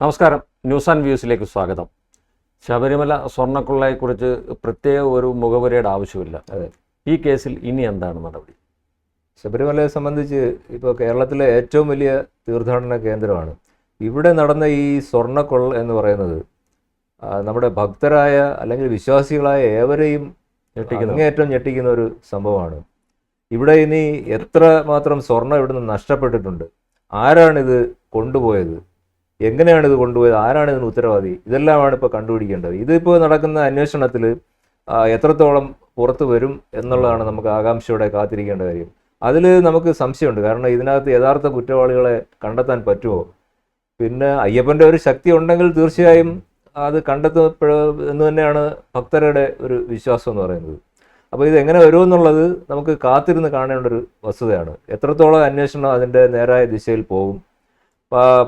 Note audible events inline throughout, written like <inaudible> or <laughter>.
നമസ്കാരം. News and വ്യൂസിലേക്ക് സ്വാഗതം. ശബരിമല സ്വർണക്കൊള്ളയെക്കുറിച്ച് പ്രത്യേക ഒരു മുഖവരയുടെ ആവശ്യമില്ല. അതെ. ഈ കേസിൽ ഇനി എന്താണ് നടപടി? ശബരിമലയെ സംബന്ധിച്ച് ഇപ്പോൾ കേരളത്തിലെ ഏറ്റവും വലിയ തീർത്ഥാടന കേന്ദ്രമാണ്. ഇവിടെ നടന്ന ഈ സ്വർണക്കൊള്ള എന്ന് പറയുന്നത് നമ്മുടെ ഭക്തരായ അല്ലെങ്കിൽ വിശ്വാസികളായ ഏവരെയും ഞെട്ടിക്കുന്ന. അങ്ങേയറ്റം ഞെട്ടിക്കുന്ന ഒരു സംഭവമാണ്. ഇവിടെ ഇനി എത്ര മാത്രം സ്വർണം ഇവിടുന്ന് നഷ്ടപ്പെട്ടിട്ടുണ്ട്? ആരാണിത് കൊണ്ടുപോയത്? എങ്ങനെയാണ് ഇത് കൊണ്ടുപോയത്? ആരാണ് ഇതിന് ഉത്തരവാദി? ഇതെല്ലാമാണ് ഇപ്പോൾ കണ്ടുപിടിക്കേണ്ടത്. ഇതിപ്പോൾ നടക്കുന്ന അന്വേഷണത്തിൽ എത്രത്തോളം പുറത്തു വരും എന്നുള്ളതാണ് നമുക്ക് ആകാംക്ഷയോടെ കാത്തിരിക്കേണ്ട കാര്യം. അതിൽ നമുക്ക് സംശയമുണ്ട്. കാരണം ഇതിനകത്ത് യഥാർത്ഥ കുറ്റവാളികളെ കണ്ടെത്താൻ പറ്റുമോ? പിന്നെ അയ്യപ്പന്റെ ഒരു ശക്തി ഉണ്ടെങ്കിൽ തീർച്ചയായും അത് കണ്ടെത്തപ്പെടും എന്ന് തന്നെയാണ് ഭക്തരുടെ ഒരു വിശ്വാസം എന്ന് പറയുന്നത്. അപ്പോൾ ഇത് എങ്ങനെ വരുമെന്നുള്ളത് നമുക്ക് കാത്തിരുന്ന് കാണേണ്ട ഒരു വസ്തുതയാണ്. എത്രത്തോളം അന്വേഷണം അതിന്റെ നേരായ ദിശയിൽ പോകും?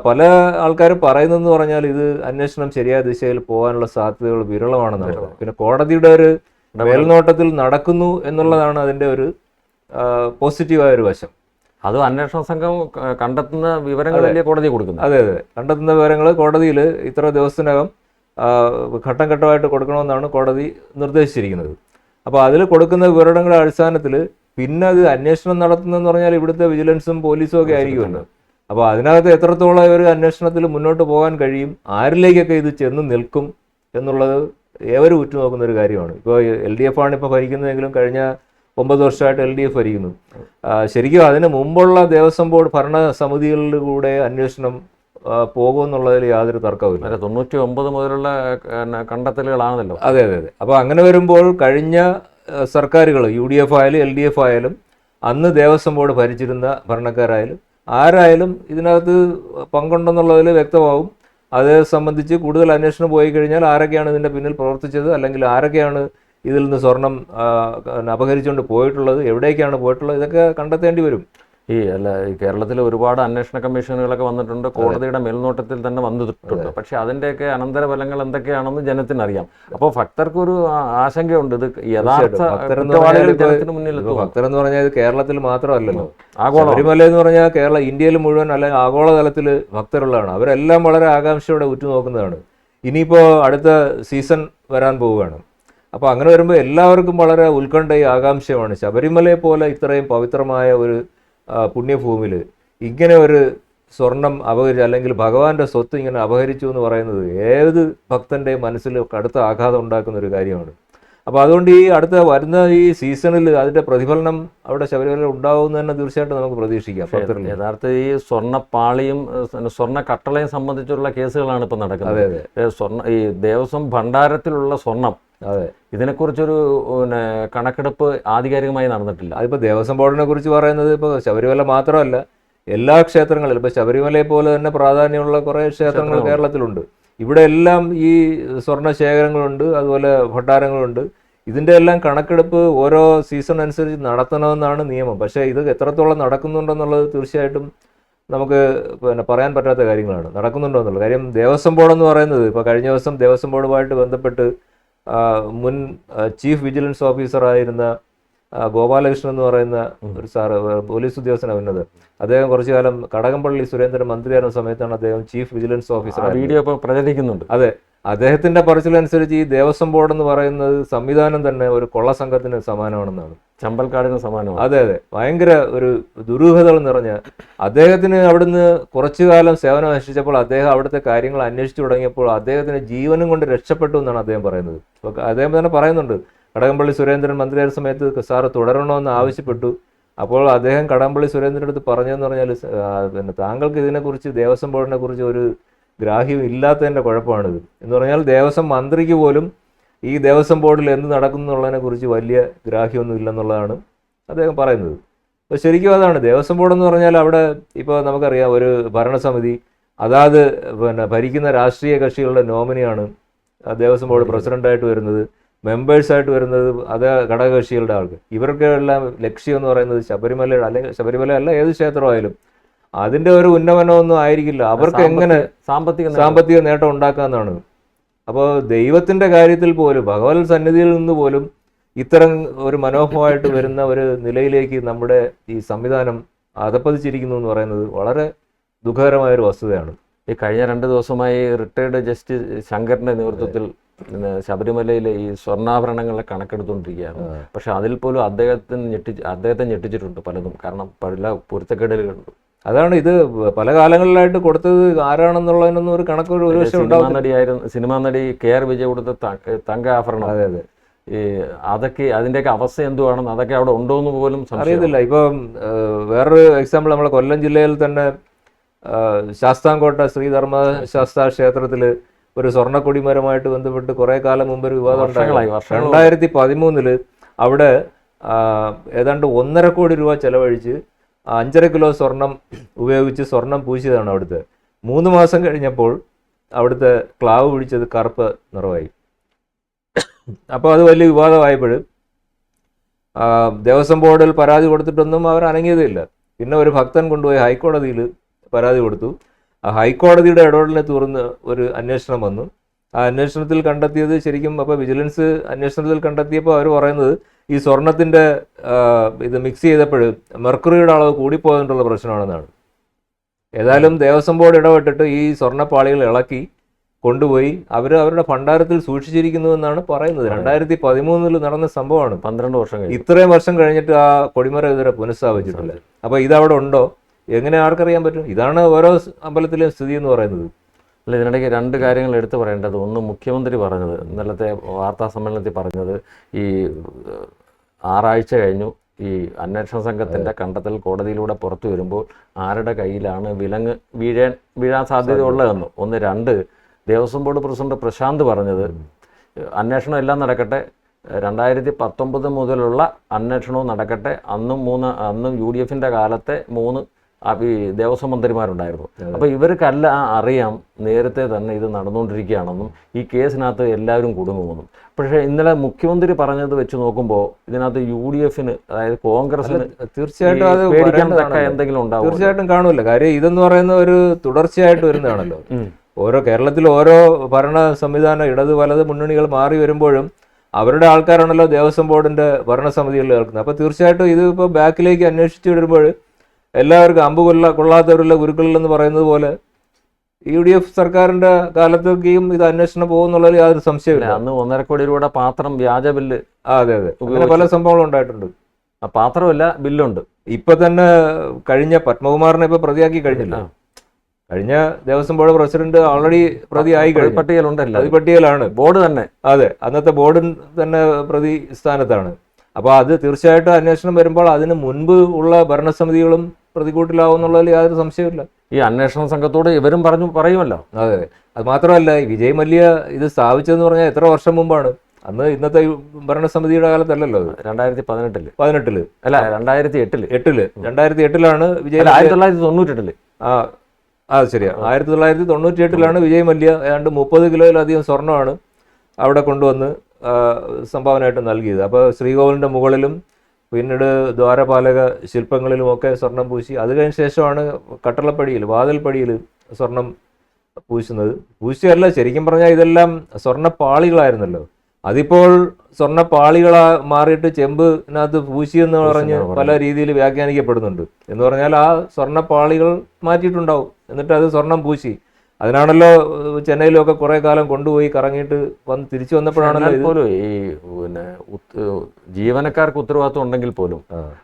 പല ആൾക്കാരും പറയുന്നതെന്ന് പറഞ്ഞാൽ ഇത് അന്വേഷണം ശരിയായ ദിശയിൽ പോകാനുള്ള സാധ്യതകൾ വിരളമാണെന്നാണ് വിരളം. പിന്നെ കോടതിയുടെ ഒരു മേൽനോട്ടത്തിൽ നടക്കുന്നു എന്നുള്ളതാണ് അതിന്റെ ഒരു പോസിറ്റീവായ ഒരു വശം. അത് അന്വേഷണ സംഘം കണ്ടെത്തുന്ന വിവരങ്ങളല്ലേ കോടതി കൊടുക്കുന്നു. അതെ അതെ. കണ്ടെത്തുന്ന വിവരങ്ങൾ കോടതിയിൽ ഇത്ര ദിവസത്തിനകം ഘട്ടം ഘട്ടമായിട്ട് കൊടുക്കണമെന്നാണ് കോടതി നിർദ്ദേശിച്ചിരിക്കുന്നത്. അപ്പോൾ അതിൽ കൊടുക്കുന്ന വിവരങ്ങളുടെ അടിസ്ഥാനത്തിൽ പിന്നെ അത് അന്വേഷണം നടത്തുന്നതെന്ന് പറഞ്ഞാൽ ഇവിടുത്തെ വിജിലൻസും പോലീസും ഒക്കെ ആയിരിക്കുമല്ലോ. അപ്പോൾ അതിനകത്ത് എത്രത്തോളം ഒരു അന്വേഷണത്തിൽ മുന്നോട്ട് പോകാൻ കഴിയും ആരിലേക്കൊക്കെ ഇത് ചെന്ന് നിൽക്കും എന്നുള്ളത് ഏവരും ഉറ്റുനോക്കുന്ന ഒരു കാര്യമാണ്. ഇപ്പോൾ എൽ ഡി എഫ് ആണ് ഇപ്പോൾ ഭരിക്കുന്നതെങ്കിലും കഴിഞ്ഞ ഒമ്പത് വർഷമായിട്ട് എൽ ഡി എഫ് ഭരിക്കുന്നു. ശരിക്കും അതിന് മുമ്പുള്ള ദേവസ്വം ബോർഡ് ഭരണ സമിതികളിലൂടെ അന്വേഷണം പോകുമെന്നുള്ളതിൽ യാതൊരു തർക്കവുമില്ല. അല്ല തൊണ്ണൂറ്റി ഒമ്പത് മുതലുള്ള കണ്ടെത്തലുകളാണല്ലോ. അതെ അതെ അതെ. അപ്പോൾ അങ്ങനെ വരുമ്പോൾ കഴിഞ്ഞ സർക്കാരുകൾ യു ഡി എഫ് ആയാലും എൽ ഡി എഫ് ആയാലും അന്ന് ദേവസ്വം ബോർഡ് ഭരിച്ചിരുന്ന ഭരണക്കാരായാലും ആരായാലും ഇതിനകത്ത് പങ്കുണ്ടെന്നുള്ളതിൽ വ്യക്തമാവും. അതേ സംബന്ധിച്ച് കൂടുതൽ അന്വേഷണം പോയി കഴിഞ്ഞാൽ ആരൊക്കെയാണ് ഇതിന്റെ പിന്നിൽ പ്രവർത്തിച്ചത് അല്ലെങ്കിൽ ആരൊക്കെയാണ് ഇതിൽ നിന്ന് സ്വർണം അപഹരിച്ചുകൊണ്ട് പോയിട്ടുള്ളത് എവിടേക്കാണ് പോയിട്ടുള്ളത് ഇതൊക്കെ കണ്ടെത്തേണ്ടി വരും. ഈ അല്ല ഈ കേരളത്തിൽ ഒരുപാട് അന്വേഷണ കമ്മീഷനുകളൊക്കെ വന്നിട്ടുണ്ട്. കോടതിയുടെ മേൽനോട്ടത്തിൽ തന്നെ വന്നിട്ടുണ്ട്. പക്ഷെ അതിന്റെയൊക്കെ അനന്തരഫലങ്ങൾ എന്തൊക്കെയാണെന്ന് ജനത്തിനറിയാം. അപ്പോൾ ഭക്തർക്ക് ഒരു ആശങ്കയുണ്ട്. ഇത് യഥാർത്ഥ ജനത്തിന് മുന്നിൽ ഭക്തർ എന്ന് പറഞ്ഞാൽ ഇത് കേരളത്തിൽ മാത്രമല്ലല്ലോ. ആഗോള ശബരിമല എന്ന് പറഞ്ഞാൽ കേരള ഇന്ത്യയിൽ മുഴുവൻ അല്ലെങ്കിൽ ആഗോളതലത്തിൽ ഭക്തരുള്ളതാണ്. അവരെല്ലാം വളരെ ആകാംക്ഷയോടെ ഉറ്റുനോക്കുന്നതാണ്. ഇനിയിപ്പോൾ അടുത്ത സീസൺ വരാൻ പോവുകയാണ്. അപ്പോൾ അങ്ങനെ വരുമ്പോൾ എല്ലാവർക്കും വളരെ ഉത്കണ്ഠയും ആകാംക്ഷയുമാണ്. ശബരിമലയെ പോലെ ഇത്രയും പവിത്രമായ ഒരു പുണ്യഭൂമിയിൽ ഇങ്ങനെ ഒരു സ്വർണം അപഹരിച്ചു അല്ലെങ്കിൽ ഭഗവാന്റെ സ്വത്ത് ഇങ്ങനെ അപഹരിച്ചു എന്ന് പറയുന്നത് ഏത് ഭക്തന്റെ മനസ്സിൽ കടുത്ത ആഘാതം ഉണ്ടാക്കുന്ന ഒരു കാര്യമാണ്. അപ്പോൾ അതുകൊണ്ട് ഈ അടുത്ത വരുന്ന ഈ സീസണിൽ അതിന്റെ പ്രതിഫലനം അവിടെ ശബരിമല ഉണ്ടാവുമെന്ന് തന്നെ തീർച്ചയായിട്ടും നമുക്ക് പ്രതീക്ഷിക്കാം യഥാർത്ഥ ഈ സ്വർണപ്പാളിയും സ്വർണ കട്ടളയും സംബന്ധിച്ചുള്ള കേസുകളാണ് ഇപ്പം നടക്കുന്നത്. സ്വർണ ഈ ദേവസ്വം ഭണ്ഡാരത്തിലുള്ള സ്വർണം അതെ. ഇതിനെക്കുറിച്ചൊരു പിന്നെ കണക്കെടുപ്പ് ആധികാരികമായി നടന്നിട്ടില്ല. അതിപ്പോൾ ദേവസ്വം ബോർഡിനെ കുറിച്ച് പറയുന്നത് ഇപ്പോൾ ശബരിമല മാത്രമല്ല എല്ലാ ക്ഷേത്രങ്ങളിലും ഇപ്പോൾ ശബരിമലയെ പോലെ തന്നെ പ്രാധാന്യമുള്ള കുറേ ക്ഷേത്രങ്ങൾ കേരളത്തിലുണ്ട്. ഇവിടെ എല്ലാം ഈ സ്വർണ ശേഖരങ്ങളുണ്ട് അതുപോലെ ഭണ്ഡാരങ്ങളുണ്ട്. ഇതിന്റെ എല്ലാം കണക്കെടുപ്പ് ഓരോ സീസൺ അനുസരിച്ച് നടത്തണമെന്നാണ് നിയമം. പക്ഷേ ഇത് എത്രത്തോളം നടക്കുന്നുണ്ടെന്നുള്ളത് തീർച്ചയായിട്ടും നമുക്ക് പിന്നെ പറയാൻ പറ്റാത്ത കാര്യങ്ങളാണ്. നടക്കുന്നുണ്ടോ എന്നുള്ളത്. കാര്യം ദേവസ്വം ബോർഡ് എന്ന് പറയുന്നത് ഇപ്പോൾ കഴിഞ്ഞ ദിവസം ദേവസ്വം ബോർഡുമായിട്ട് ബന്ധപ്പെട്ട് മുൻ ചീഫ് വിജിലൻസ് ഓഫീസറായിരുന്ന ഗോപാലകൃഷ്ണൻ എന്ന് പറയുന്ന ഒരു സാറ് പോലീസ് ഉദ്യോഗസ്ഥനാണ് ഉന്നത് അദ്ദേഹം കുറച്ചു കാലം കടകംപള്ളി സുരേന്ദ്രൻ മന്ത്രിയായിരുന്ന സമയത്താണ് അദ്ദേഹം ചീഫ് വിജിലൻസ് ഓഫീസർ വീഡിയോ പ്രചരിക്കുന്നുണ്ട്. അതെ. അദ്ദേഹത്തിന്റെ പറച്ചിലനുസരിച്ച് ഈ ദേവസ്വം ബോർഡ് എന്ന് പറയുന്നത് സംവിധാനം തന്നെ ഒരു കൊള്ള സംഘത്തിന് സമാനമാണെന്നാണ്. ചമ്പൽക്കാടിന് സമാനമാണ്. അതെ അതെ. ഭയങ്കര ഒരു ദുരൂഹതകൾ നിറഞ്ഞ അദ്ദേഹത്തിന് അവിടുന്ന് കുറച്ചു കാലം സേവനം അനുഷ്ഠിച്ചപ്പോൾ അദ്ദേഹം അവിടുത്തെ കാര്യങ്ങൾ അന്വേഷിച്ചു തുടങ്ങിയപ്പോൾ അദ്ദേഹത്തിന് ജീവനും കൊണ്ട് രക്ഷപ്പെട്ടു എന്നാണ് അദ്ദേഹം പറയുന്നത്. അദ്ദേഹം തന്നെ പറയുന്നുണ്ട് കടകംപള്ളി സുരേന്ദ്രൻ മന്ത്രിയായ സമയത്ത് സാറ് തുടരണമെന്ന് ആവശ്യപ്പെട്ടു. അപ്പോൾ അദ്ദേഹം കടകംപള്ളി സുരേന്ദ്രന്റെ അടുത്ത് പറഞ്ഞതെന്ന് പറഞ്ഞാൽ പിന്നെ താങ്കൾക്ക് ഇതിനെക്കുറിച്ച് ദേവസ്വം ബോർഡിനെ കുറിച്ച് ഒരു ഗ്രാഹ്യം ഇല്ലാത്തതിന്റെ കുഴപ്പമാണിത്. എന്ന് പറഞ്ഞാൽ ദേവസ്വം മന്ത്രിക്ക് പോലും ഈ ദേവസ്വം ബോർഡിൽ എന്ത് നടക്കുന്നു എന്നുള്ളതിനെ കുറിച്ച് വലിയ ഗ്രാഹ്യമൊന്നും ഇല്ലെന്നുള്ളതാണ് അദ്ദേഹം പറയുന്നത്. അപ്പോൾ ശരിക്കും അതാണ്. ദേവസ്വം ബോർഡ് എന്ന് പറഞ്ഞാൽ അവിടെ ഇപ്പോൾ നമുക്കറിയാം ഒരു ഭരണസമിതി അതാത് പിന്നെ ഭരിക്കുന്ന രാഷ്ട്രീയ കക്ഷികളുടെ നോമിനിയാണ് ദേവസ്വം ബോർഡ് പ്രസിഡന്റായിട്ട് വരുന്നത്. മെമ്പേഴ്സായിട്ട് വരുന്നത് അത് ഘടകകക്ഷികളുടെ ആൾക്ക്. ഇവർക്കെല്ലാം ലക്ഷ്യം എന്ന് പറയുന്നത് ശബരിമലയുടെ അല്ലെങ്കിൽ ശബരിമല അല്ല ഏത് ക്ഷേത്രമായാലും അതിന്റെ ഒരു ഉന്നമനമൊന്നും ആയിരിക്കില്ല. അവർക്ക് എങ്ങനെ സാമ്പത്തിക സാമ്പത്തിക നേട്ടം ഉണ്ടാക്കാന്നാണ് അപ്പോൾ ദൈവത്തിന്റെ കാര്യത്തിൽ പോലും ഭഗവത് സന്നിധിയിൽ നിന്ന് പോലും ഇത്തരം ഒരു മനോഹരമായിട്ട് വരുന്ന ഒരു നിലയിലേക്ക് നമ്മുടെ ഈ സംവിധാനം അതപ്പതിച്ചിരിക്കുന്നു എന്ന് പറയുന്നത് വളരെ ദുഃഖകരമായ ഒരു വസ്തുതയാണ്. ഈ കഴിഞ്ഞ രണ്ട് ദിവസമായി റിട്ടയർഡ് ജസ്റ്റിസ് ശങ്കറിന്റെ നേതൃത്വത്തിൽ ശബരിമലയിലെ ഈ സ്വർണാഭരണങ്ങളെ കണക്കെടുത്തുകൊണ്ടിരിക്കുകയാണ്. പക്ഷെ അതിൽ പോലും അദ്ദേഹത്തിന് ഞെട്ടി അദ്ദേഹത്തെ ഞെട്ടിച്ചിട്ടുണ്ട് പലതും. കാരണം പല പൊരുത്തക്കേടലുകളുണ്ട് അതാണ് ഇത് പല കാലങ്ങളിലായിട്ട് കൊടുത്തത് ആരാണെന്നുള്ളതിനൊന്നും ഒരു കണക്ക് ഒരു വശം പക്ഷേ സിനിമാ നടിയായിരുന്നു സിനിമാ നടി കെ ആർ വിജയ് കൊടുത്ത തങ്ക ആഭരണം. അതെ അതെ. ഈ അതൊക്കെ അതിന്റെയൊക്കെ അവസ്ഥ എന്തുവാണെന്ന് അതൊക്കെ അവിടെ ഉണ്ടോ എന്ന് പോലും അറിയത്തില്ല. ഇപ്പം വേറൊരു എക്സാമ്പിൾ നമ്മളെ കൊല്ലം ജില്ലയിൽ തന്നെ ശാസ്താംകോട്ട ശ്രീധർമ്മ ശാസ്താ ക്ഷേത്രത്തിൽ ഒരു സ്വർണക്കൊടിമരമായിട്ട് ബന്ധപ്പെട്ട് കുറെ കാലം മുമ്പ് ഒരു വിവാദം ഉണ്ടായി. രണ്ടായിരത്തി പതിമൂന്നിൽ അവിടെ ഏതാണ്ട് ഒന്നര കോടി രൂപ ചെലവഴിച്ച് അഞ്ചര കിലോ സ്വർണം ഉപയോഗിച്ച് സ്വർണം പൂശിയതാണ് അവിടുത്തെ. മൂന്ന് മാസം കഴിഞ്ഞപ്പോൾ അവിടുത്തെ ക്ലാവ് പിടിച്ചത് കറുപ്പ് നിറവായി. അപ്പോൾ അത് വലിയ വിവാദമായപ്പോൾ ദേവസ്വം ബോർഡിൽ പരാതി കൊടുത്തിട്ടൊന്നും അവർ അനങ്ങിയതേ ഇല്ല പിന്നെ ഒരു ഭക്തൻ കൊണ്ടുപോയി ഹൈക്കോടതിയിൽ പരാതി കൊടുത്തു. ഹൈക്കോടതിയുടെ ഇടപെടലിനെ തുടർന്ന് ഒരു അന്വേഷണം വന്നു. ആ അന്വേഷണത്തിൽ കണ്ടെത്തിയത് ശരിക്കും അപ്പോൾ വിജിലൻസ് അന്വേഷണത്തിൽ കണ്ടെത്തിയപ്പോൾ അവർ പറയുന്നത് ഈ സ്വർണത്തിന്റെ ഇത് മിക്സ് ചെയ്തപ്പോൾ മെർക്കുറിയുടെ അളവ് കൂടിപ്പോയതുകൊണ്ടുള്ള പ്രശ്നമാണെന്നാണ്. ഏതായാലും ദേവസ്വം ബോർഡ് ഇടപെട്ടിട്ട് ഈ സ്വർണപ്പാളികൾ ഇളക്കി കൊണ്ടുപോയി. അവർ അവരുടെ ഭണ്ഡാരത്തിൽ സൂക്ഷിച്ചിരിക്കുന്നു എന്നാണ് പറയുന്നത്. രണ്ടായിരത്തി പതിമൂന്നിൽ നടന്ന സംഭവമാണ്. പന്ത്രണ്ട് വർഷം കഴിഞ്ഞു. ഇത്രയും വർഷം കഴിഞ്ഞിട്ട് ആ കൊടിമര ഇതുവരെ പുനഃസ്ഥാപിച്ചിട്ടില്ല. അപ്പോൾ ഇതവിടെ ഉണ്ടോ? എങ്ങനെ ആർക്കറിയാൻ പറ്റും? ഇതാണ് ഓരോ അമ്പലത്തിലെയും സ്ഥിതി എന്ന് പറയുന്നത്. അല്ല ഇതിനിടയ്ക്ക് രണ്ട് കാര്യങ്ങൾ എടുത്തു പറയേണ്ടത്. ഒന്ന് മുഖ്യമന്ത്രി പറഞ്ഞത് ഇന്നലത്തെ വാർത്താ സമ്മേളനത്തിൽ പറഞ്ഞത് ഈ ആറാഴ്ച കഴിഞ്ഞു. ഈ അന്വേഷണ സംഘത്തിന്റെ കണ്ടെത്തൽ കോടതിയിലൂടെ പുറത്തു വരുമ്പോൾ ആരുടെ കയ്യിലാണ് വിലങ്ങ് വീഴാൻ വീഴാൻ സാധ്യതയുള്ളതെന്ന് ഒന്ന് രണ്ട് ദേവസ്വം ബോർഡ് പ്രസിഡന്റ് പ്രശാന്ത് പറഞ്ഞത് അന്വേഷണം എല്ലാം നടക്കട്ടെ. രണ്ടായിരത്തി പത്തൊമ്പത് മുതലുള്ള അന്വേഷണവും നടക്കട്ടെ. അന്നും മൂന്ന് അന്നും യു ഡി എഫിന്റെ കാലത്തെ മൂന്ന് ഈ ദേവസ്വം മന്ത്രിമാരുണ്ടായിരുന്നു. അപ്പൊ ഇവർക്കല്ല അറിയാം നേരത്തെ തന്നെ ഇത് നടന്നുകൊണ്ടിരിക്കുകയാണെന്നും ഈ കേസിനകത്ത് എല്ലാവരും കുടുങ്ങുമെന്നും. പക്ഷേ ഇന്നലെ മുഖ്യമന്ത്രി പറഞ്ഞത് വെച്ച് നോക്കുമ്പോൾ ഇതിനകത്ത് യു ഡി എഫിന് അതായത് കോൺഗ്രസിന് തീർച്ചയായിട്ടും അത് പേടിക്കാൻ തക്ക എന്തെങ്കിലും ഉണ്ടാവും തീർച്ചയായിട്ടും കാണുമല്ലോ. കാര്യം ഇതെന്ന് പറയുന്ന ഒരു തുടർച്ചയായിട്ട് വരുന്നതാണല്ലോ. <laughs> ഓരോ കേരളത്തിൽ ഓരോ ഭരണ സംവിധാനം ഇടത് വലത് മുന്നണികൾ മാറി വരുമ്പോഴും അവരുടെ ആൾക്കാരാണല്ലോ ദേവസ്വം ബോർഡിന്റെ ഭരണസമിതികളിൽ കേൾക്കുന്നത്. അപ്പൊ തീർച്ചയായിട്ടും ഇത് ഇപ്പോൾ ബാക്കിലേക്ക് അന്വേഷിച്ചു വരുമ്പോൾ എല്ലാവർക്കും അമ്പ് കൊള്ള കൊള്ളാത്തവരുള്ള ഗുരുക്കളിൽ എന്ന് പറയുന്നത് പോലെ യു ഡി എഫ് സർക്കാരിന്റെ കാലത്തേക്കും ഇത് അന്വേഷണം പോകുന്നുള്ളതിൽ യാതൊരു സംശയമില്ല അന്ന് ഒന്നര കോടി രൂപയുടെ പാത്രം വ്യാജ ബില്ല് അതെ അതെ. അങ്ങനെ പല സംഭവങ്ങളും ഉണ്ടായിട്ടുണ്ട്. ആ പാത്രമല്ല ബില്ലുണ്ട്. ഇപ്പൊ തന്നെ കഴിഞ്ഞ പത്മകുമാറിനെ ഇപ്പൊ പ്രതിയാക്കി കഴിഞ്ഞില്ല. കഴിഞ്ഞ ദേവസ്വം ബോർഡ് പ്രസിഡന്റ് ഓൾറെഡി പ്രതിയായി കഴിഞ്ഞു. പട്ടികയിലുണ്ടല്ലോ അത് പട്ടികയിലാണ് ബോർഡ് തന്നെ. അതെ അന്നത്തെ ബോർഡിൻ തന്നെ പ്രതി സ്ഥാനത്താണ്. അപ്പോൾ അത് തീർച്ചയായിട്ടും അന്വേഷണം വരുമ്പോൾ അതിന് മുൻപ് ഉള്ള ഭരണസമിതികളും പ്രതികൂട്ടിലാവും എന്നുള്ളതിൽ യാതൊരു സംശയമില്ല ഈ അന്വേഷണ സംഘത്തോട് ഇവരും പറഞ്ഞു പറയുമല്ലോ. അതെ അത്. മാത്രമല്ല ഈ വിജയ് മല്യ ഇത് സ്ഥാപിച്ചതെന്ന് പറഞ്ഞാൽ എത്ര വർഷം മുമ്പാണ്? അന്ന് ഇന്നത്തെ ഭരണസമിതിയുടെ കാലത്തല്ലല്ലോ രണ്ടായിരത്തി പതിനെട്ടിൽ പതിനെട്ടിൽ. അല്ല രണ്ടായിരത്തി എട്ടിൽ. എട്ടിൽ രണ്ടായിരത്തി എട്ടിലാണ് വിജയ് ആയിരത്തി തൊള്ളായിരത്തി തൊണ്ണൂറ്റെട്ടിൽ ആ ആ ശരിയാ. ആയിരത്തി തൊള്ളായിരത്തി തൊണ്ണൂറ്റി എട്ടിലാണ് വിജയ് മല്യ ഏതാണ്ട് മുപ്പത് കിലോയിലധികം സ്വർണമാണ് അവിടെ കൊണ്ടുവന്ന് സംഭാവനയായിട്ട് നൽകിയത്. അപ്പോൾ ശ്രീകോവിലിന്റെ മുകളിലും പിന്നീട് ദ്വാരപാലക ശില്പങ്ങളിലുമൊക്കെ സ്വർണം പൂശി. അത് കഴിഞ്ഞ ശേഷമാണ് കട്ടളപ്പടിയിൽ വാതിൽപ്പടിയിൽ സ്വർണം പൂശുന്നത്. പൂശിയല്ല ശരിക്കും പറഞ്ഞാൽ ഇതെല്ലാം സ്വർണപ്പാളികളായിരുന്നല്ലോ അതിപ്പോൾ സ്വർണപ്പാളികളാ മാറിയിട്ട് ചെമ്പിനകത്ത് പൂശി എന്ന് പറഞ്ഞ് പല രീതിയിൽ വ്യാഖ്യാനിക്കപ്പെടുന്നുണ്ട്. എന്ന് പറഞ്ഞാൽ ആ സ്വർണപ്പാളികൾ മാറ്റിയിട്ടുണ്ടാവും. എന്നിട്ട് അത് സ്വർണം പൂശി. അതിനാണല്ലോ ചെന്നൈയിലൊക്കെ കുറെ കാലം കൊണ്ടുപോയി കറങ്ങിയിട്ട് വന്ന് തിരിച്ചു വന്നപ്പോഴാണല്ലോ പോലും ഈ പിന്നെ ജീവനക്കാർക്ക് ഉത്തരവാദിത്വം ഉണ്ടെങ്കിൽ പോലും.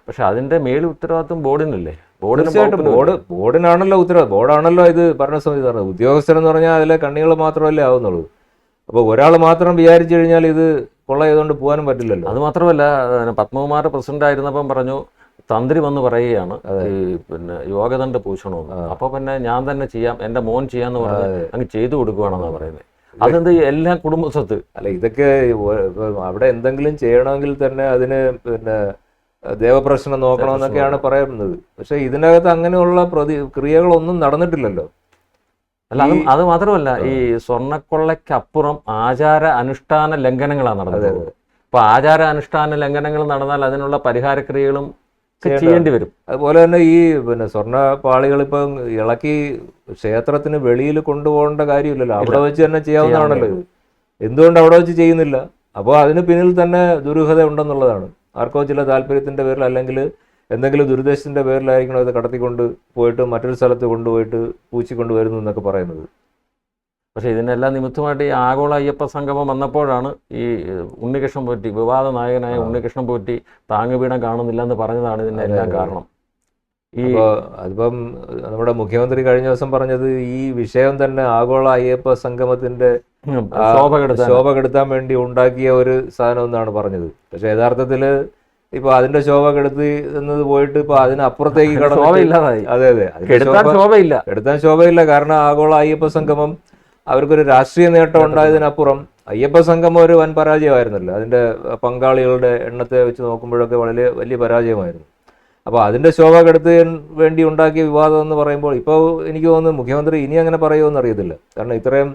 പക്ഷെ അതിന്റെ മേളിൽ ഉത്തരവാദിത്വം ബോർഡിനല്ലേ? ബോർഡിന് തീർച്ചയായിട്ടും ബോർഡ്? ബോർഡിനാണല്ലോ ഉത്തരവാദിത്വം. ബോർഡാണല്ലോ ഇത് ഭരണസമിതി പറഞ്ഞത് ഉദ്യോഗസ്ഥരെന്ന് പറഞ്ഞാൽ അതിലെ കണ്ണികൾ മാത്രമല്ലേ ആവുന്നുള്ളൂ. അപ്പോൾ ഒരാൾ മാത്രം വിചാരിച്ചു കഴിഞ്ഞാൽ ഇത് കൊള്ള ചെയ്തുകൊണ്ട് പോകാനും പറ്റില്ലല്ലോ. അത് മാത്രമല്ല പത്മകുമാർ പ്രസിഡന്റ് ആയിരുന്നപ്പം പറഞ്ഞു തന്ത്രി വന്ന് പറയുകയാണ് ഈ പിന്നെ യോഗതണ്ട് പൂശണമെന്ന് അപ്പൊ പിന്നെ ഞാൻ തന്നെ ചെയ്യാം എന്റെ മോൻ ചെയ്യാന്ന് പറഞ്ഞ് അങ്ങ് ചെയ്തു കൊടുക്കുകയാണെന്നാ പറയുന്നത്. അതെന്ത് എല്ലാ കുടുംബസ്വത്ത്. അല്ല ഇതൊക്കെ അവിടെ എന്തെങ്കിലും ചെയ്യണമെങ്കിൽ തന്നെ അതിന് പിന്നെ ദേവപ്രശ്നം നോക്കണമെന്നൊക്കെയാണ് പറയുന്നത്. പക്ഷെ ഇതിനകത്ത് അങ്ങനെയുള്ള പ്രതി ക്രിയകളൊന്നും നടന്നിട്ടില്ലല്ലോ. അല്ല അത് അത് മാത്രമല്ല ഈ സ്വർണക്കൊള്ളയ്ക്കപ്പുറം ആചാര അനുഷ്ഠാന ലംഘനങ്ങളാണ് നടന്നത്. അപ്പൊ ആചാര അനുഷ്ഠാന ലംഘനങ്ങൾ നടന്നാൽ അതിനുള്ള പരിഹാരക്രിയകളും ചെയ്യേണ്ടി വരും. അതുപോലെ തന്നെ ഈ പിന്നെ സ്വർണ പാളികൾ ഇപ്പം ഇളക്കി ക്ഷേത്രത്തിന് വെളിയിൽ കൊണ്ടുപോകേണ്ട കാര്യമില്ലല്ലോ. അവിടെ വെച്ച് തന്നെ ചെയ്യാവുന്നതാണല്ലോ ഇത്. എന്തുകൊണ്ട് അവിടെ വെച്ച് ചെയ്യുന്നില്ല? അപ്പോൾ അതിന് പിന്നിൽ തന്നെ ദുരൂഹത ഉണ്ടെന്നുള്ളതാണ്. ആർക്കോ ചില താല്പര്യത്തിന്റെ പേരിൽ അല്ലെങ്കിൽ എന്തെങ്കിലും ദുരുദ്ദേശത്തിന്റെ പേരിലായിരിക്കണം അത് കടത്തിക്കൊണ്ട് പോയിട്ട് മറ്റൊരു സ്ഥലത്ത് കൊണ്ടുപോയിട്ട് പൂച്ചിക്കൊണ്ട് വരുന്നു എന്നൊക്കെ പറയുന്നത്. പക്ഷേ ഇതിനെല്ലാം നിമിത്തമായിട്ട് ഈ ആഗോള അയ്യപ്പ സംഗമം വന്നപ്പോഴാണ് ഈ ഉണ്ണികൃഷ്ണൻ പോറ്റി വിവാദ നായകനായ. ഉണ്ണികൃഷ്ണൻ പോറ്റി താങ്ങുപീഠം കാണുന്നില്ല എന്ന് പറഞ്ഞതാണ് ഇതിന്റെ എല്ലാം കാരണം. ഈ അതിപ്പം നമ്മുടെ മുഖ്യമന്ത്രി കഴിഞ്ഞ ദിവസം പറഞ്ഞത് ഈ വിഷയം തന്നെ ആഗോള അയ്യപ്പ സംഗമത്തിന്റെ ശോഭ കെടുത്താൻ വേണ്ടി ഉണ്ടാക്കിയ ഒരു സാധനം എന്നാണ് പറഞ്ഞത്. പക്ഷെ യഥാർത്ഥത്തിൽ ഇപ്പൊ അതിന്റെ ശോഭ കെടുത്തി എന്നത് പോയിട്ട് ഇപ്പൊ അതിനപ്പുറത്തേക്ക് <laughs> കടന്നു അതെ അതെ. എടുത്താൻ ശോഭയില്ല. കാരണം ആഗോള അയ്യപ്പ സംഗമം അവർക്കൊരു രാഷ്ട്രീയ നേട്ടം ഉണ്ടായതിനപ്പുറം അയ്യപ്പ സംഘം ഒരു വൻ പരാജയമായിരുന്നല്ലോ. അതിന്റെ പങ്കാളികളുടെ എണ്ണത്തെ വെച്ച് നോക്കുമ്പോഴൊക്കെ വളരെ വലിയ പരാജയമായിരുന്നു. അപ്പോൾ അതിന്റെ ശോഭ കെടുത്ത് വേണ്ടി ഉണ്ടാക്കിയ വിവാദം എന്ന് പറയുമ്പോൾ ഇപ്പോൾ എനിക്ക് തോന്നുന്നു മുഖ്യമന്ത്രി ഇനി അങ്ങനെ പറയുമെന്ന് അറിയത്തില്ല. കാരണം ഇത്രയും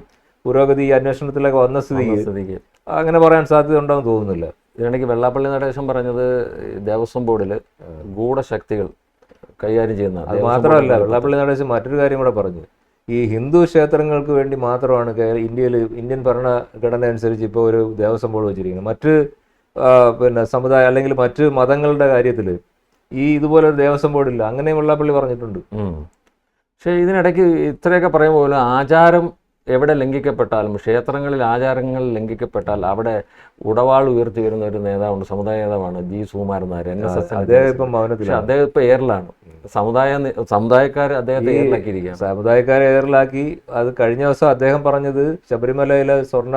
പുരോഗതി ഈ അന്വേഷണത്തിലൊക്കെ വന്ന സ്ഥിതിക്ക്. അങ്ങനെ പറയാൻ സാധ്യത ഉണ്ടെന്ന് തോന്നുന്നില്ല. ഇതിനിടയ്ക്ക് വെള്ളാപ്പള്ളി നടേശൻ പറഞ്ഞത് ദേവസ്വം ബോർഡിൽ ഗൂഢശക്തികൾ കൈകാര്യം ചെയ്യുന്ന അത് മാത്രമല്ല വെള്ളാപ്പള്ളി നടേശൻ മറ്റൊരു കാര്യം കൂടെ പറഞ്ഞു. ഈ ഹിന്ദു ക്ഷേത്രങ്ങൾക്ക് വേണ്ടി മാത്രമാണ് ഇന്ത്യയിൽ ഇന്ത്യൻ ഭരണഘടന അനുസരിച്ച് ഇപ്പോൾ ഒരു ദേവസ്വം ബോർഡ് വെച്ചിരിക്കുന്നത്. മറ്റ് പിന്നെ സമുദായം അല്ലെങ്കിൽ മറ്റ് മതങ്ങളുടെ കാര്യത്തിൽ ഈ ഇതുപോലെ ഒരു ദേവസ്വം ബോർഡില്ല അങ്ങനെ വെള്ളാപ്പള്ളി പറഞ്ഞിട്ടുണ്ട്. പക്ഷേ ഇതിനിടയ്ക്ക് ഇത്രയൊക്കെ പറയുമ്പോൾ ആചാരം എവിടെ ലംഘിക്കപ്പെട്ടാലും ക്ഷേത്രങ്ങളിൽ ആചാരങ്ങൾ ലംഘിക്കപ്പെട്ടാൽ അവിടെ ഉടവാൾ ഉയർത്തി വരുന്ന ഒരു നേതാവുണ്ട് സമുദായ നേതാവാണ് G Sukumaran Nair N S S അദ്ദേഹം പക്ഷെ അദ്ദേഹം ഇപ്പൊ എയറിലാണ് സമുദായ സമുദായക്കാരെ അദ്ദേഹത്തെ എയറിലാക്കിയിരിക്കുകയാണ് സമുദായക്കാരെ എയറിലാക്കി അത് കഴിഞ്ഞ ദിവസം അദ്ദേഹം പറഞ്ഞത് ശബരിമലയിലെ സ്വർണ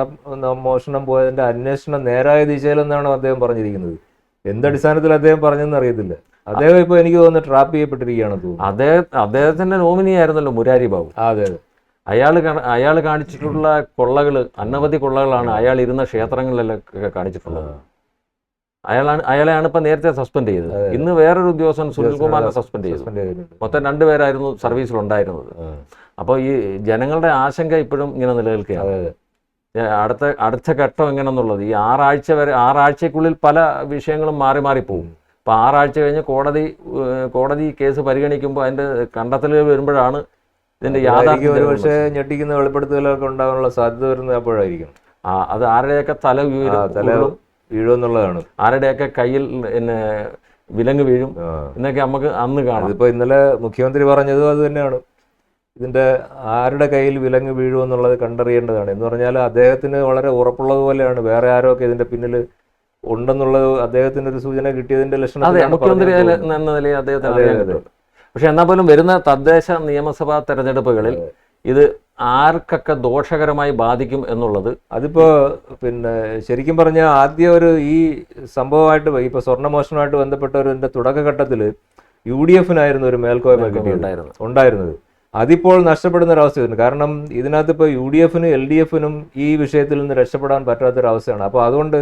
മോഷണം പോയതിന്റെ അന്വേഷണം നേരായ ദിശയിലെന്നാണ് അദ്ദേഹം പറഞ്ഞിരിക്കുന്നത്? എന്തടിസ്ഥാനത്തിൽ അദ്ദേഹം പറഞ്ഞതെന്ന് അറിയത്തില്ല. അദ്ദേഹം ഇപ്പൊ എനിക്ക് തോന്നുന്നു ട്രാപ്പ് ചെയ്യപ്പെട്ടിരിക്കുകയാണ് തോന്നുന്നു. അദ്ദേഹം അദ്ദേഹത്തിന്റെ നോമിനി ആയിരുന്നല്ലോ മുരാരി ബാബു അതെ അതെ. അയാൾ അയാൾ കാണിച്ചിട്ടുള്ള കൊള്ളകൾ അനവധി കൊള്ളകളാണ് അയാൾ ഇരുന്ന ക്ഷേത്രങ്ങളിലൊക്കെ കാണിച്ചിട്ടുള്ളത്. അയാളാണ് അയാളെയാണ് ഇപ്പൊ നേരത്തെ സസ്പെൻഡ് ചെയ്തത്. ഇന്ന് വേറൊരു ഉദ്യോഗസ്ഥൻ സുനിൽകുമാറിനെ സസ്പെൻഡ് ചെയ്തു. മൊത്തം രണ്ടുപേരായിരുന്നു സർവീസിൽ ഉണ്ടായിരുന്നത് അപ്പോൾ ഈ ജനങ്ങളുടെ ആശങ്ക ഇപ്പോഴും ഇങ്ങനെ നിലനിൽക്കുകയാണ്. അടുത്ത അടുത്ത ഘട്ടം എങ്ങനെയെന്നുള്ളത് ഈ ആറാഴ്ച വരെ ആറാഴ്ചക്കുള്ളിൽ പല വിഷയങ്ങളും മാറി മാറി പോകും അപ്പോൾ ആറാഴ്ച കഴിഞ്ഞ് കോടതി കോടതി കേസ് പരിഗണിക്കുമ്പോൾ അതിന്റെ കണ്ടെത്തലുകൾ വരുമ്പോഴാണ് ഇതിന്റെ യാഥാർത്ഥ്യം ഒരു പക്ഷേ ഞെട്ടിക്കുന്ന വെളിപ്പെടുത്തലുകളൊക്കെ ഉണ്ടാകാനുള്ള സാധ്യത വരുന്നത് അപ്പോഴായിരിക്കും. ആ, അത് ആരുടെയൊക്കെ തല വീഴും തല വീഴുമെന്നുള്ളതാണ്. ആരുടെയൊക്കെ കയ്യിൽ പിന്നെ വിലങ്ങ് വീഴും. എന്നൊക്കെ നമുക്ക് അന്ന് കാണാം. അതിപ്പോ ഇന്നലെ മുഖ്യമന്ത്രി പറഞ്ഞതും അത് തന്നെയാണ്. ഇതിന്റെ ആരുടെ കയ്യിൽ വിലങ്ങ് വീഴുമെന്നുള്ളത് കണ്ടറിയേണ്ടതാണ്. എന്ന് പറഞ്ഞാൽ അദ്ദേഹത്തിന് വളരെ ഉറപ്പുള്ളതുപോലെയാണ് വേറെ ആരോ ഒക്കെ ഇതിന്റെ പിന്നിൽ ഉണ്ടെന്നുള്ളത് അദ്ദേഹത്തിന് ഒരു സൂചന കിട്ടിയതിന്റെ ലക്ഷണം മുഖ്യമന്ത്രി എന്ന നിലയിൽ അദ്ദേഹത്തിന് പക്ഷെ എന്നാൽ പോലും വരുന്ന തദ്ദേശ നിയമസഭാ തെരഞ്ഞെടുപ്പുകളിൽ ഇത് ആർക്കൊക്കെ ദോഷകരമായി ബാധിക്കും എന്നുള്ളത് അതിപ്പോ പിന്നെ ശരിക്കും പറഞ്ഞാൽ ആദ്യ ഒരു ഈ സംഭവമായിട്ട് ഇപ്പൊ സ്വർണമോഷണമായിട്ട് ബന്ധപ്പെട്ട ഒരു തുടക്കഘട്ടത്തിൽ യു ഡി എഫിനായിരുന്നു ഒരു മേൽക്കോയ്മ കിട്ടിയത്. ഉണ്ടായിരുന്നു ഉണ്ടായിരുന്നത്. അതിപ്പോൾ നഷ്ടപ്പെടുന്ന ഒരവസ്ഥ വരുന്നു കാരണം ഇതിനകത്ത് ഇപ്പോൾ യു ഡി എഫിനും എൽ ഡി എഫിനും ഈ വിഷയത്തിൽ നിന്ന് രക്ഷപ്പെടാൻ പറ്റാത്തൊരവസ്ഥയാണ്. അപ്പോൾ അതുകൊണ്ട്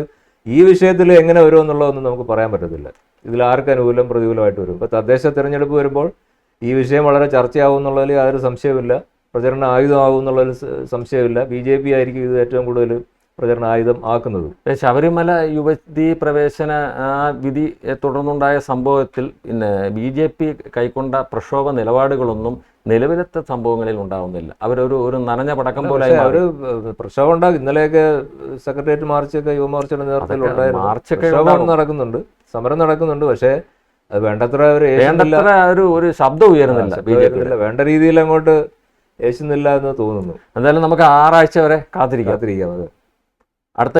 ഈ വിഷയത്തിൽ എങ്ങനെ വരുമെന്നുള്ളതൊന്നും നമുക്ക് പറയാൻ പറ്റത്തില്ല. ഇതിൽ ആർക്ക് അനുകൂലം പ്രതികൂലമായിട്ട് വരും. ഇപ്പോൾ തദ്ദേശ തിരഞ്ഞെടുപ്പ് വരുമ്പോൾ ഈ വിഷയം വളരെ ചർച്ചയാവും എന്നുള്ളതിൽ യാതൊരു സംശയമില്ല പ്രചരണ ആയുധമാകും എന്നുള്ളതിൽ സംശയമില്ല ബി ജെ പി ആയിരിക്കും ഇത് ഏറ്റവും കൂടുതൽ പ്രചരണ ആയുധം ആക്കുന്നത്. ശബരിമല യുവതി പ്രവേശന ആ വിധിയെ തുടർന്നുണ്ടായ സംഭവത്തിൽ പിന്നെ ബി ജെ പി കൈക്കൊണ്ട പ്രക്ഷോഭ നിലപാടുകളൊന്നും നിലവിലത്തെ സംഭവങ്ങളിൽ ഉണ്ടാവുന്നില്ല. അവരൊരു ഒരു നനഞ്ഞ പടക്കം പോലെ അവർ പ്രക്ഷോഭം ഉണ്ടാകും ഇന്നലെയൊക്കെ സെക്രട്ടേറിയറ്റ് മാർച്ചൊക്കെ യുവമോർച്ചയുടെ നേതൃത്വത്തിൽ മാർച്ചൊക്കെ നടക്കുന്നുണ്ട്. സമരം നടക്കുന്നുണ്ട്. പക്ഷേ അത് വേണ്ടത്ര ഒരു വേണ്ടത്ര ഒരു ഒരു ശബ്ദം ഉയരുന്നില്ല ബി ജെ പി വേണ്ട രീതിയിൽ അങ്ങോട്ട് യേശുന്നില്ല എന്ന് തോന്നുന്നു. എന്തായാലും നമുക്ക് ആറാഴ്ച വരെ കാത്തിരിക്കാം. കാത്തിരിക്കാം അത്. അടുത്ത